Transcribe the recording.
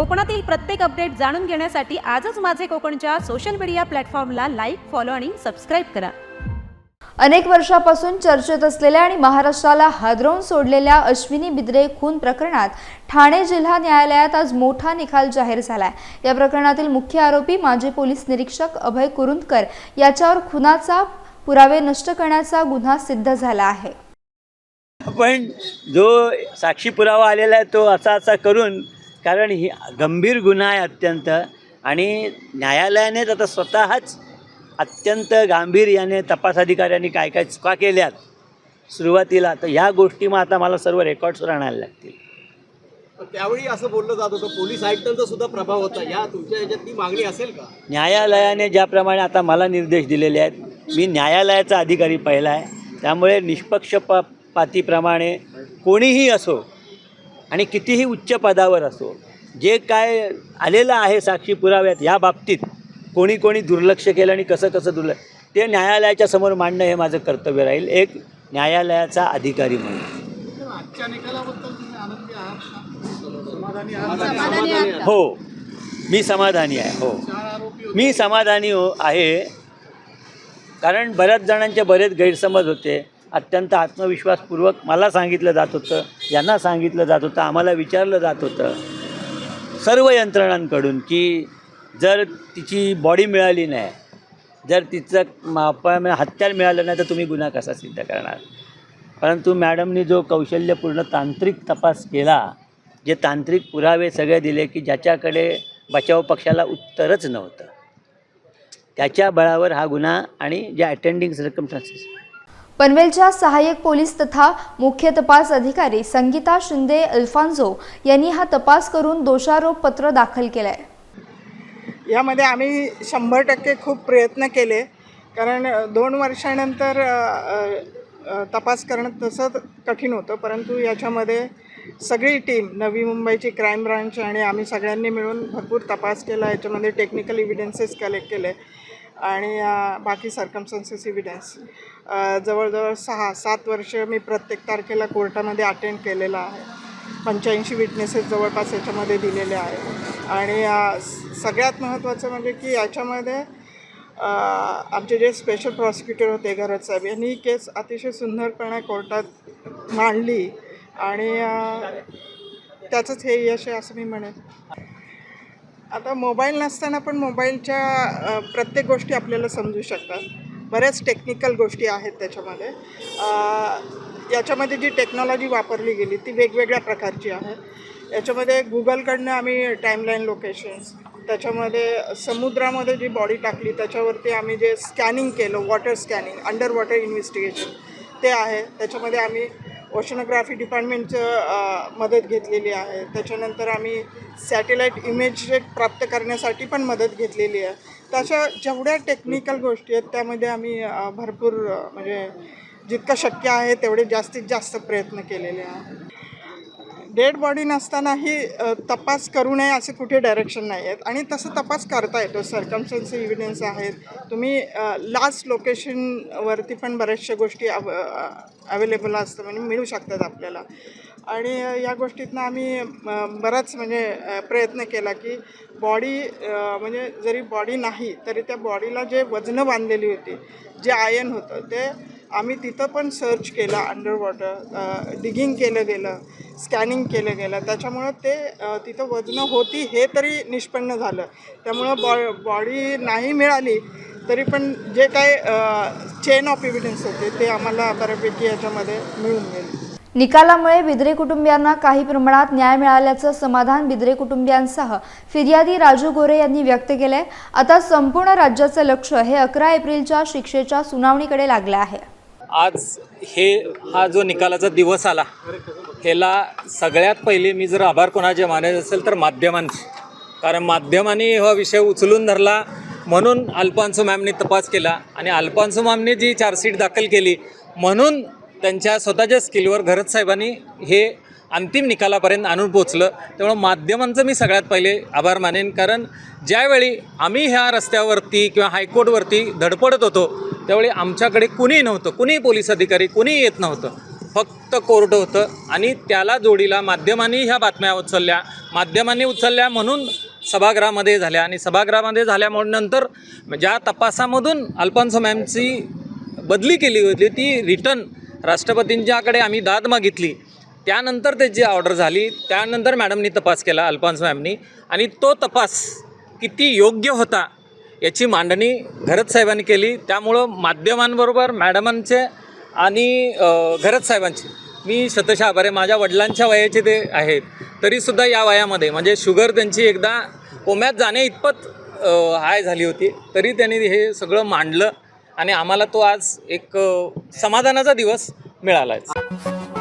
कोकणातील प्रत्येक अपडेट जाणून घेण्यासाठी आजच माझे कोकणच्या सोशल मीडिया प्लॅटफॉर्मला लाईक फॉलो आणि सबस्क्राईब करा. अनेक वर्षापासून चर्चेत असलेल्या आणि महाराष्ट्राला हादरवून सोडलेल्या अश्विनी बिद्रे खून प्रकरणात ठाणे जिल्हा न्यायालयात आज मोठा निकाल जाहीर झालाय. या प्रकरणातील मुख्य आरोपी माजी पोलीस निरीक्षक अभय कुरुंदकर याच्यावर खुनाचा पुरावे नष्ट करण्याचा गुन्हा सिद्ध झाला आहे. पण जो साक्षी पुरावा आलेला आहे तो असा असा करून कारण ही गंभीर गुन्हा आहे अत्यंत आणि न्यायालयानेच आता स्वतःच अत्यंत गांभीर्याने तपास अधिकाऱ्यांनी काय काय चुका केल्यात सुरुवातीला तर ह्या गोष्टी मग आता मला सर्व रेकॉर्ड्सवर आणायला लागतील. त्यावेळी असं बोललं जात होतं पोलीस आयुक्तांचा सुद्धा प्रभाव होता. या तुमच्या ह्याच्यात ती मागणी असेल का? न्यायालयाने ज्याप्रमाणे आता मला निर्देश दिलेले आहेत मी न्यायालयाचा अधिकारी पहिला आहे. त्यामुळे निष्पक्षपातीप्रमाणे कोणीही असो आणि कितीही उच्च पदावर असो जे काय आलेलं आहे साक्षी पुराव्यात या बाबतीत कोणी कोणी दुर्लक्ष केलं आणि कसं कसं दुर्लक्ष ते न्यायालयाच्या समोर मांडणं हे माझं कर्तव्य राहील. एक न्यायालयाचा अधिकारी म्हणून. हो. मी समाधानी आहे हो. मी समाधानी हो आहे कारण बऱ्याच जणांचे बरेच गैरसमज होते. अत्यंत आत्मविश्वासपूर्वक मला सांगितलं जात होतं यांना सांगितलं जात होतं आम्हाला विचारलं जात होतं सर्व यंत्रणांकडून की जर तिची बॉडी मिळाली नाही जर तिचं माप म्हणजे हत्यार मिळालं नाही तर तुम्ही गुन्हा कसा सिद्ध करणार? परंतु मॅडमनी जो कौशल्यपूर्ण तांत्रिक तपास केला जे तांत्रिक पुरावे सगळे दिले की ज्याच्याकडे बचाव पक्षाला उत्तरच नव्हतं त्याच्या बळावर हा गुन्हा आणि ज्या अटेंडिंग सर्कमस्टान्सेस पनवेलच्या सहाय्यक पोलीस तथा मुख्य तपास अधिकारी संगीता शिंदे अल्फान्झो यांनी हा तपास करून दोषारोप पत्र दाखल केलंय. यामध्ये आम्ही शंभर टक्के खूप प्रयत्न केले कारण दोन वर्षानंतर तपास करणं तसं कठीण होतं परंतु याच्यामध्ये सगळी टीम नवी मुंबईची क्राईम ब्रांच आणि आम्ही सगळ्यांनी मिळून भरपूर तपास केला याच्यामध्ये टेक्निकल इव्हिडन्सेस कलेक्ट केले. आणि बाकी सर्कमस्टन्सेस इव्हिडन्स जवळजवळ सहा सात वर्ष मी प्रत्येक तारखेला कोर्टामध्ये अटेंड केलेला आहे. पंच्याऐंशी विटनेसेस जवळपास याच्यामध्ये दिलेले आहे आणि सगळ्यात महत्त्वाचं म्हणजे की याच्यामध्ये आमचे जे स्पेशल प्रॉसिक्युटर होते घरत साहेब यांनी ही केस अतिशय सुंदरपणे कोर्टात मांडली. आणि त्याचंच हे यश आहे असं मी म्हणेन. आता मोबाईल नसताना पण मोबाईलच्या प्रत्येक गोष्टी आपल्याला समजू शकतात. बऱ्याच टेक्निकल गोष्टी आहेत त्याच्यामध्ये. याच्यामध्ये जी टेक्नॉलॉजी वापरली गेली ती वेगवेगळ्या प्रकारची आहे. याच्यामध्ये गुगलकडनं आम्ही टाईमलाईन लोकेशन्स त्याच्यामध्ये समुद्रामध्ये जी बॉडी टाकली त्याच्यावरती आम्ही जे स्कॅनिंग केलं water scanning under water investigation ते आहे. त्याच्यामध्ये आम्ही ओशनोग्राफी डिपार्टमेंटचं मदत घेतलेली आहे. त्याच्यानंतर आम्ही सॅटेलाईट इमेज प्राप्त करण्यासाठी पण मदत घेतलेली आहे. तर अशा जेवढ्या टेक्निकल गोष्टी आहेत त्यामध्ये आम्ही भरपूर म्हणजे जितकं शक्य आहे तेवढे जास्तीत जास्त प्रयत्न केलेले आहे. डेड बॉडी नसतानाही तपास करू नये असे कुठे डायरेक्शन नाही आहेत. आणि तसं तपास करता येतो. सर्कमस्टन्स इव्हिडन्स आहेत. तुम्ही लास्ट लोकेशनवरती पण बऱ्याचशा गोष्टी अव अवेलेबल असतं म्हणजे मिळू शकतात आपल्याला. आणि या गोष्टीतनं आम्ही बराच म्हणजे प्रयत्न केला की बॉडी म्हणजे जरी बॉडी नाही तरी त्या बॉडीला जे वजनं बांधलेली होती जे आयन होतं ते आम्ही तिथं पण सर्च केलं अंडर वॉटर डिगिंग केलं गेलं स्कॅनिंग केलं गेलं. त्याच्यामुळं ते तिथं वजनं होती हे तरी निष्पन्न झालं. त्यामुळं बॉ बॉडी नाही मिळाली तरी पण जे काय चेन ऑफ इव्हिडन्स होते ते आम्हाला बऱ्यापैकी याच्यामध्ये मिळून गेले. निकालामुळे बिद्रे कुटुंबियांना काही प्रमाणात न्याय मिळाल्याचं समाधान बिद्रे कुटुंबियांसह फिर्यादी राजू गोरे यांनी व्यक्त केलंय. आता संपूर्ण राज्याचं लक्ष हे अकरा एप्रिलच्या शिक्षेच्या सुनावणीकडे लागलं आहे. आज हे हा जो निकालाचा दिवस आला ह्याला सगळ्यात पहिले मी जर आभार कोणाचे मानायचे असेल तर माध्यमांचे. कारण माध्यमांनी हा विषय उचलून धरला. म्हणून अल्फान्सो मॅमने तपास केला आणि अल्फान्सो मॅमने जी चार्जशीट दाखल केली म्हणून त्यांच्या स्वतःच्या स्किलवर घरत साहेबांनी हे अंतिम निकालापर्यंत आणून पोचलं त्यामुळं माध्यमांचं मी सगळ्यात पहिले आभार मानेन. कारण ज्यावेळी आम्ही ह्या रस्त्यावरती किंवा हायकोर्टवरती धडपडत होतो त्यावेळी आमच्याकडे कुणीही नव्हतं. कुणीही पोलीस अधिकारी कुणीही येत नव्हतं. फक्त कोर्ट होतं आणि त्याला जोडीला माध्यमांनी ह्या बातम्या उचलल्या. माध्यमांनी उचलल्या म्हणून सभागृहामध्ये झाल्या आणि सभागृहामध्ये झाल्यामुळे नंतर ज्या तपासामधून अल्फान्सो मॅमची बदली केली होती ती रिटर्न राष्ट्रपतींच्याकडे आम्ही दाद मागितली. त्यानंतर त्याची ऑर्डर झाली. त्यानंतर मॅडमनी तपास केला अल्फान्स मॅमनी. आणि तो तपास किती योग्य होता याची मांडणी घरत साहेबांनी केली. त्यामुळं माध्यमांबरोबर मॅडमांचे आणि घरत साहेबांची. मी शतशः आभार आहे. माझ्या वडिलांच्या वयाचे ते आहेत. तरीसुद्धा या वयामध्ये म्हणजे शुगर त्यांची एकदा कोम्यात जाणे इतपत हाय झाली होती. तरी त्यांनी हे सगळं मांडलं आणि आम्हाला तो आज एक समाधानाचा दिवस मिळाला आहे